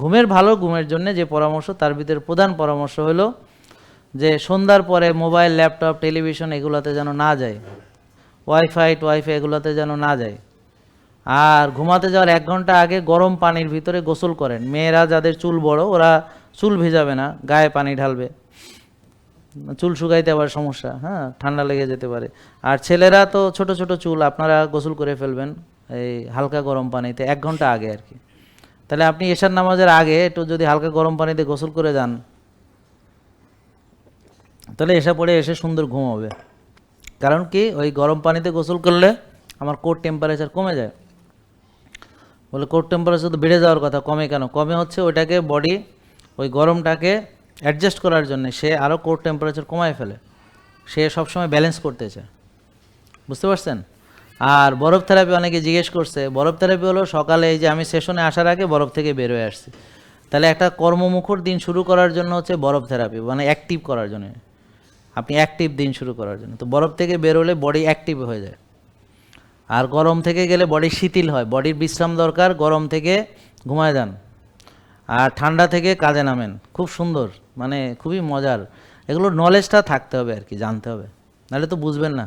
ঘুমের ভালো ঘুমের জন্য যে পরামর্শ, তার ভিতরে প্রধান পরামর্শ হলো যে সন্ধ্যার পরে মোবাইল, ল্যাপটপ, টেলিভিশন এগুলোতে যেন না যায়। ওয়াইফাই ওয়াইফাই এগুলোতে যেন না যায়। আর ঘুমাতে যাওয়ার এক ঘণ্টা আগে গরম পানির ভিতরে গোসল করেন। মেয়েরা যাদের চুল বড়, ওরা চুল ভেজাবে না, গায়ে পানি ঢালবে। চুল শুকাইতে আবার সমস্যা হ্যাঁ ঠান্ডা লেগে যেতে পারে। আর ছেলেরা তো ছোট ছোট চুল, আপনারা গোসল করে ফেলবেন এই হালকা গরম পানিতে এক ঘণ্টা আগে আর কি। তাহলে আপনি এশার নামাজের আগে একটু যদি হালকা গরম পানিতে গোসল করে যান, তাহলে এসা পড়ে এসে সুন্দর ঘুম হবে। কারণ কি, ওই গরম পানিতে গোসল করলে আমার কোর টেম্পারেচার কমে যায়। বলে কোর টেম্পারেচার তো বেড়ে যাওয়ার কথা, কমে কেন? কমে হচ্ছে ওইটাকে বডি ওই গরমটাকে অ্যাডজাস্ট করার জন্য সে আরও কোর টেম্পারেচার কমায় ফেলে। সে সবসময় ব্যালেন্স করতে চায়। বুঝতে পারছেন? আর বরফ থেরাপি অনেকে জিজ্ঞেস করছে, বরফ থেরাপি হলো সকালে এই যে আমি সেশনে আসার আগে বরফ থেকে বের হয়ে আসছি। তাহলে একটা কর্মমুখর দিন শুরু করার জন্য হচ্ছে বরফ থেরাপি মানে অ্যাক্টিভ করার জন্য। আপনি অ্যাক্টিভ দিন শুরু করার জন্য। তো বরফ থেকে বের হলে বডি অ্যাক্টিভ হয়ে যায়। আর গরম থেকে গেলে বডি শিথিল হয় বডির বিশ্রাম দরকার, গরম থেকে ঘুমায় যান। আর ঠান্ডা থেকে কাজে নামেন, খুব সুন্দর মানে খুবই মজার। এগুলোর নলেজটা থাকতে হবে আর কি, জানতে হবে। নাহলে তো বুঝবেন না।